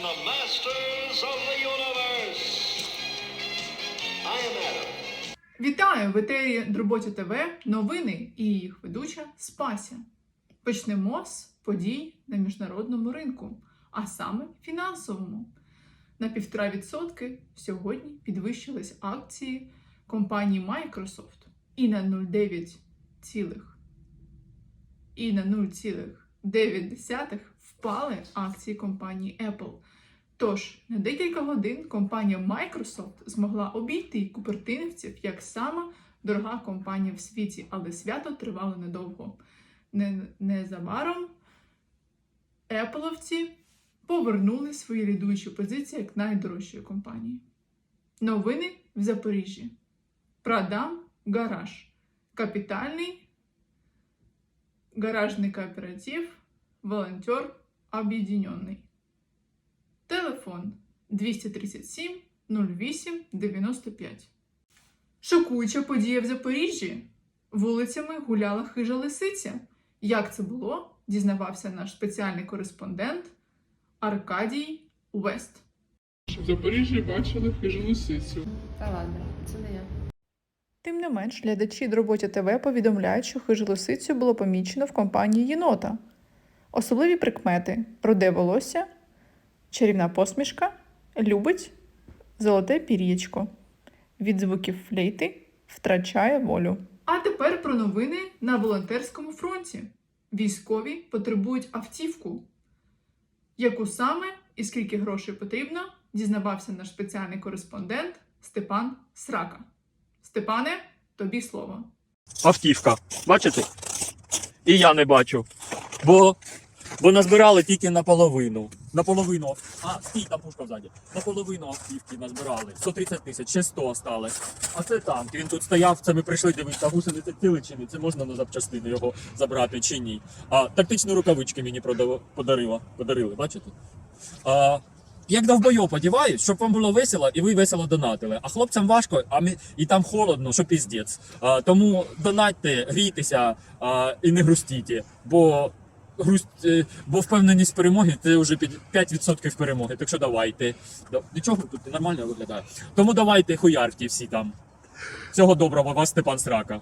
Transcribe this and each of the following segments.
and the masters of the universe. I am Adam. Вітаю в етері Дроботя ТВ. Новини і їх ведуча Спася. Почнемо з подій на міжнародному ринку, а саме фінансовому. На 1,5% сьогодні підвищились акції компанії Microsoft і на 0,9 цілих і на 0,9 впали акції компанії Apple. Тож на декілька годин компанія Microsoft змогла обійти купертинівців як сама дорога компанія в світі, але свято тривало недовго. Не- Незабаром Appleовці повернули свої лідуючі позиції як найдорожчої компанії. Новини в Запоріжжі. Продам гараж. Капітальний гаражний кооператив, волонтер об'єднаний. Телефон 237 08 95. Шокуюча подія в Запоріжжі. Вулицями гуляла хижа лисиця. Як це було, дізнавався наш спеціальний кореспондент Аркадій Уест. В Запоріжжі бачили хижу лисицю. Та ладно, це не я. Тим не менш, глядачі Дроботя ТВ повідомляють, що хижу лисицю було помічено в компанії єнота. Особливі прикмети руде волосся, чарівна посмішка, любить золоте пір'ячко. Від звуків флейти втрачає волю. А тепер про новини на волонтерському фронті. Військові потребують автівку. Яку саме і скільки грошей потрібно, дізнавався наш спеціальний кореспондент Степан Срака. Степане, тобі слово. автівка. Бачите? І я не бачу. Бо, бо назбирали тільки наполовину. Наполовину. А, стій, там пушка ззаді. Наполовину автівки назбирали. 130 тисяч, ще 100 стали. А це танк. Він тут стояв, це ми прийшли дивитися, чи ні. Це можна на запчастини його забрати чи ні. А тактичні рукавички мені продав, подарила, подарили, бачите? А, як довбойов одівають, щоб вам було весело і ви весело донатили. А хлопцям важко, а ми, і там холодно, що піздець. А, тому донатьте, грійтеся а, і не грустіть, бо грусть, е, бо впевненість перемоги це вже під 5% перемоги. Так що давайте. Нічого тут нормально виглядає. Тому давайте хуярті всі там. Всього доброго, вас Степан Срака.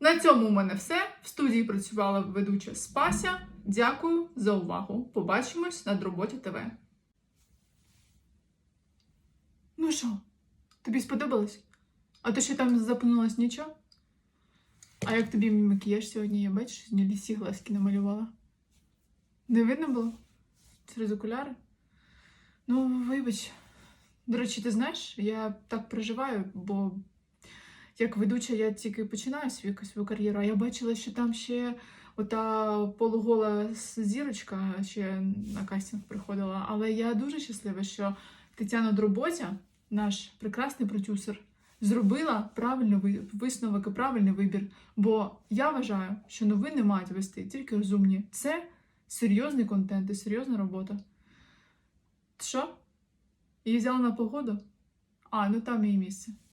На цьому у мене все. В студії працювала ведуча Спася. Дякую за увагу. Побачимось на Дроботі ТВ. Ну що, тобі сподобалось? А то ще там запнулось нічого? А як тобі мій макіяж сьогодні? Я бачиш, сьогодні лісі глазки намалювала. Не видно було? Через окуляри? Ну, вибач. До речі, ти знаєш, я так переживаю, бо як ведуча я тільки починаю свою, свою кар'єру, а я бачила, що там ще ота полугола зірочка ще на кастинг приходила. Але я дуже щаслива, що Тетяна Дроботя, наш прекрасний продюсер, зробила правильний висновок і правильний вибір. Бо я вважаю, що новини мають вести тільки розумні. Це серйозний контент і серйозна робота. Що? Її взяли на погоду? А, ну там її місце.